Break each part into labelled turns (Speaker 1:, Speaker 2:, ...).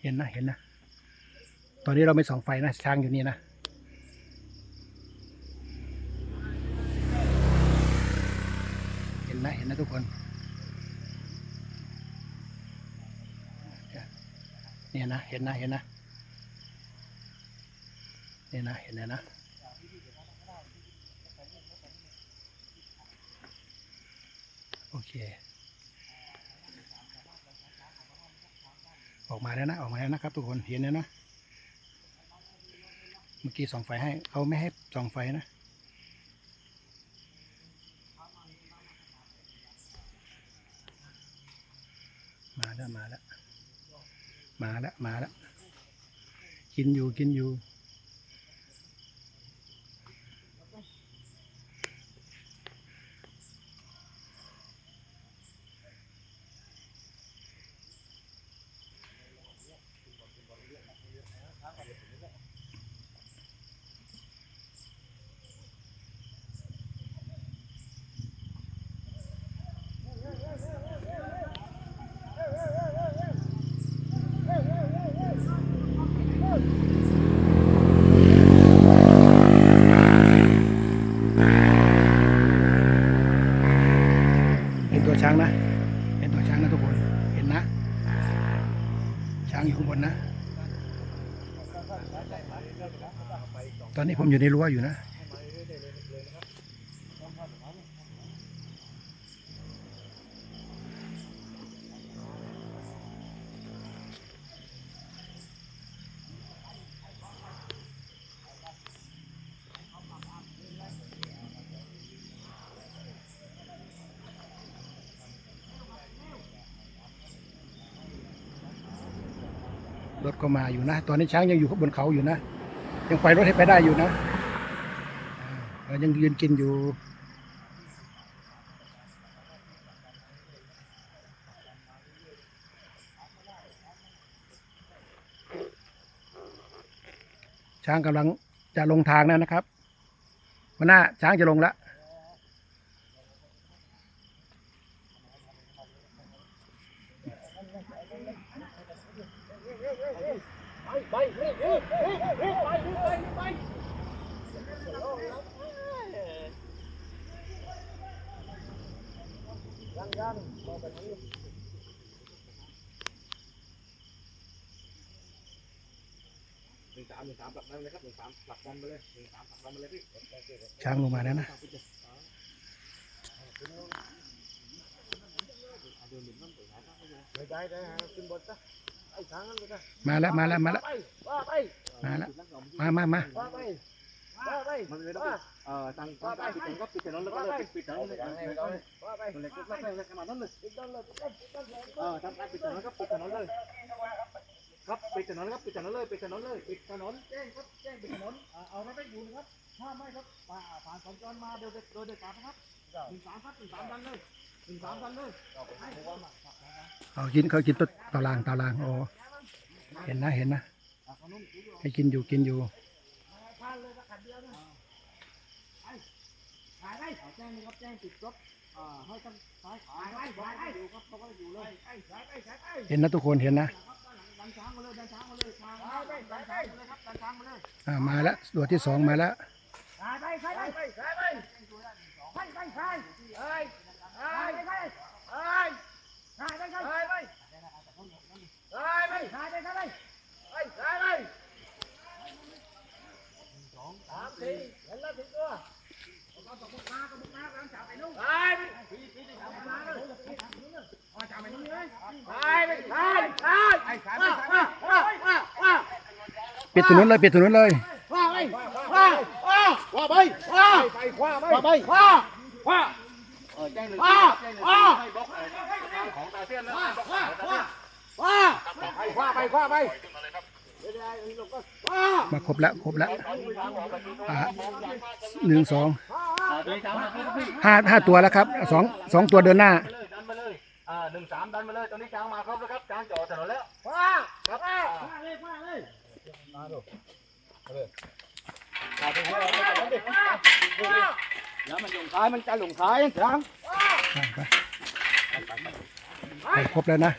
Speaker 1: เห็นนะเห็นนะ ตอนนี้เราไม่ส่องไฟนะช้างอยู่นี่นะเห็นนะเห็นนะทุกคนเนี่ยนะเห็นนะเห็นนะเนี่ยนะเห็นนะนะโอเค ออกมาแล้วนะออกมาแล้วนะครับ ทุกคนเห็นแล้วนะเมื่อกี้ส่องไฟให้เขาไม่ให้ส่องไฟนะมาแล้วมาแล้วมาแล้วมาแล้วกินอยู่กินอยู่ เห็นตัว ช้างนะ เห็นตัวช้างนะทุกคน เห็นนะ ช้างอยู่ข้างบนนะ ตอนนี้ผมอยู่ในรั้วอยู่นะ รถก็มาอยู่นะ ตอนนี้ช้างยังอยู่บนเขาอยู่นะ ยังไปรถให้ไปได้อยู่นะเรายังยืนกินอยู่ช้างกำลังจะลงทางแล้วนะครับวันหน้าช้างจะลงแล้ว
Speaker 2: หนึ่งสามหนึ่งสามผลักดันเลยครับหนึ่งสามผลักดันไปเลยหนึ่งสามผลักดันไปเลยพี่
Speaker 1: ช้างลงมาแล้วนะ
Speaker 2: ไม่ได้ได้ขึ้นบนซะ ไอ้ช้างนั่นไปนะ
Speaker 1: มาแล้วมาแล้วมาแล้ว
Speaker 2: ไปว่าไป
Speaker 1: มาแล้วมามามา
Speaker 2: ว่าไปว่าไปมันเลยต้องเอ่อทางทางใต้ปิดถนนก็ปิดถนนแล้วก็เลยปิดถนนเลยว่าไปเลยก็ไม่ไม่ขนาดนั้นเลยปิดถนนเลยเออทางใต้ปิดถนนก็ปิดถนนเลยครับปิดถนนครับปิดถนนเลยปิดถนนเลยปิดถนนแจ้งครับแจ้งปิดถนนเอารถไม่อยู่นะครับถ้าไม่ครับผ่านสัญจรมาโดยโดยเด็ดขาดนะครับ เอา
Speaker 1: กินเขากินต้นตารางตารางโอ้เห็นนะเห็นนะ ให้กินอยู่กินอยู่
Speaker 2: เห็
Speaker 1: นนะทุกคนเห็นนะ
Speaker 2: มาเลยดันช้างมาเลยมาได้ดันช้างมาเลยครับดันช้างมาเลย
Speaker 1: อ่ามาแล้วตัวที่สองมาแล้ว
Speaker 2: ถ่ายไปถ่ายไปถ่ายไปถ่ายไปถ่ายเอ้ยถ่ายไปถ่ายเอ้ยถ่ายไปถ่ายไปถ่ายไปถ่ายไปถ่ายไปถ่ายไปถ่ายไปสองสามสี่เห็นแล้วถึงตัวถ่ายไป
Speaker 1: ปิดถนนเลยปิดถนนเลย
Speaker 2: ว่าไปว่าว่า ว่าไปว่าไปว่าไปว่าไปว่าว่าเออแจ้งหนึ่งว่าว่าให้บล็อกของตาเซียนนะว่าว่าว่าไปว่าไปว่าไปว่า
Speaker 1: มาครบแล้วครบแล้วอ่าหนึ่งสองห้าห้าตัวแล้วครับสองสองตัวเดินหน้า
Speaker 2: ดันมาเลยอ่าหนึ่งสามดันมาเลยตอนนี้ช้างมาครบแล้วครับช้างจอดถนนแล้วว่าครับว่าเลยว่าเลยมาดูมาดู แล้วมันหลงท้ายมันจะหลงท้ายช้าง
Speaker 1: ไปไปครบแล้วนะ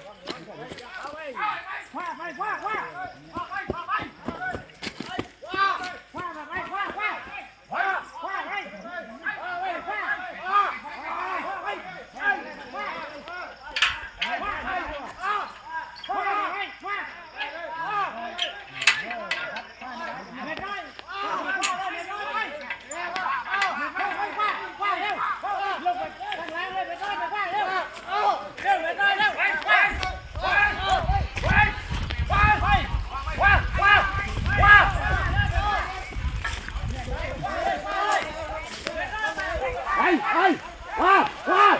Speaker 2: ว่าไปว่าว่า
Speaker 1: ว้าวว้าว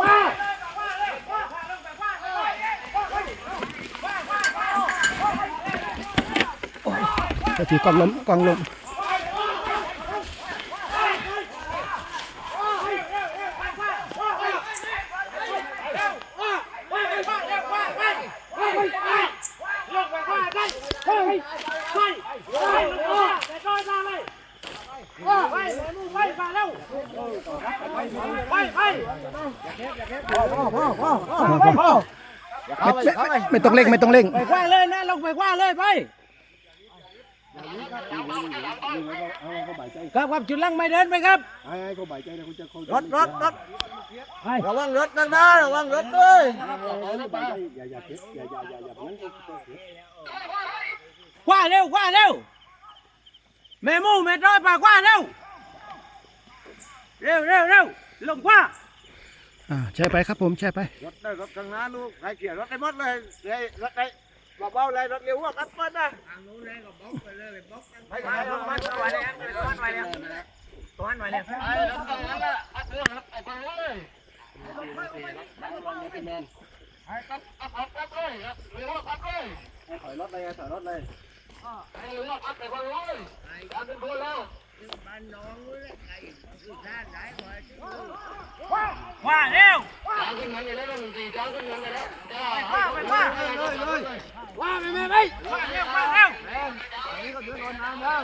Speaker 1: ว่าวก็ที่กองล้มกองล้ม
Speaker 2: เข้าไปเข้าไป
Speaker 1: ไม่ต้องเร่งไม่ต้องเร่ง
Speaker 3: ไปกว้างเลยนะลงไปกว้างเลยไปครับครับจุดลังไม่เดินไปครับ
Speaker 2: ไอ้เขาบ่ายใจนะคุณจะเขา
Speaker 3: รถรถรถ
Speaker 2: ระวังรถนะนะระวังรถด้วย
Speaker 3: กว้างเร็วกว้างเร็วแม่มูแม่ต้อยปากกว้างเร็ว เร็วเร็วเร็วลงกว้าง
Speaker 1: อ่าแช่ไปครับผมแช่ไป
Speaker 2: รถได้รถข้างหน้าลูกใครเกี่ยวรถได้หมดเลยเลยรถได้เบาๆเลยรถเร็วว่ากันเปิดนะไม่ใช่รถมันไว้เลยรถไว้เลย
Speaker 3: ตัวนั้นมาเลย
Speaker 2: ไอ้รถนั่นแหละไอ้ตัวนั้นไอ้ตัวนั้นเลยไอ้ตัดตัดตัดเลยเร็วตัดเลยถอยรถเลยถอยรถเลยไอ้เร็วตัดไปคนเลยตัดเป็นคนแล้ว
Speaker 3: ก ว้าเร็ว
Speaker 2: จ้างขึ้นเงินไปแล้วหนึ่งสี่จ้างขึ้นเงินไปแล้ว
Speaker 3: กว้างไปกว้าง
Speaker 2: เลยเลย
Speaker 3: ว้าไปไม่ไม่กว้าเร็วว้าเร็ว
Speaker 2: นี่ก็เดือดร้อนน้ำแล้ว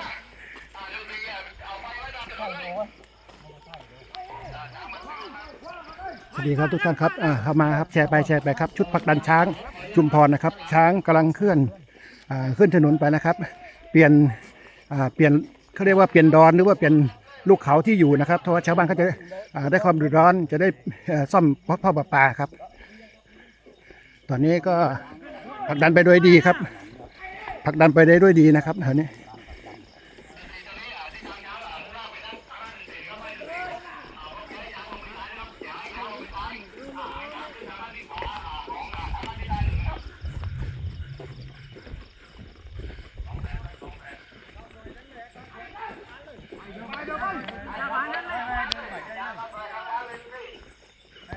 Speaker 1: สวัสดีครับทุกท่านครับอ่าเข้ามาครับแชร์ไปแชร์ไปครับ ชุดผลักดันช้างชุมพรนะครับ ช้างกำลังเคลื่อนอ่าขึ้นถนนไปนะครับ เปลี่ยนอ่าเปลี่ยน เขาเรียกว่าเปลี่ยนดอนหรือว่าเปลี่ยนลูกเขาที่อยู่นะครับเพราะว่าชาวบ้านเขาจะาได้ความดือดร้อนจะได้ซ่อมพ่อพ่อประปาครับ ตอนนี้ก็ผลักดันไปโดยดีครับผลักดันไปได้ด้วยดีนะครับแถวนี้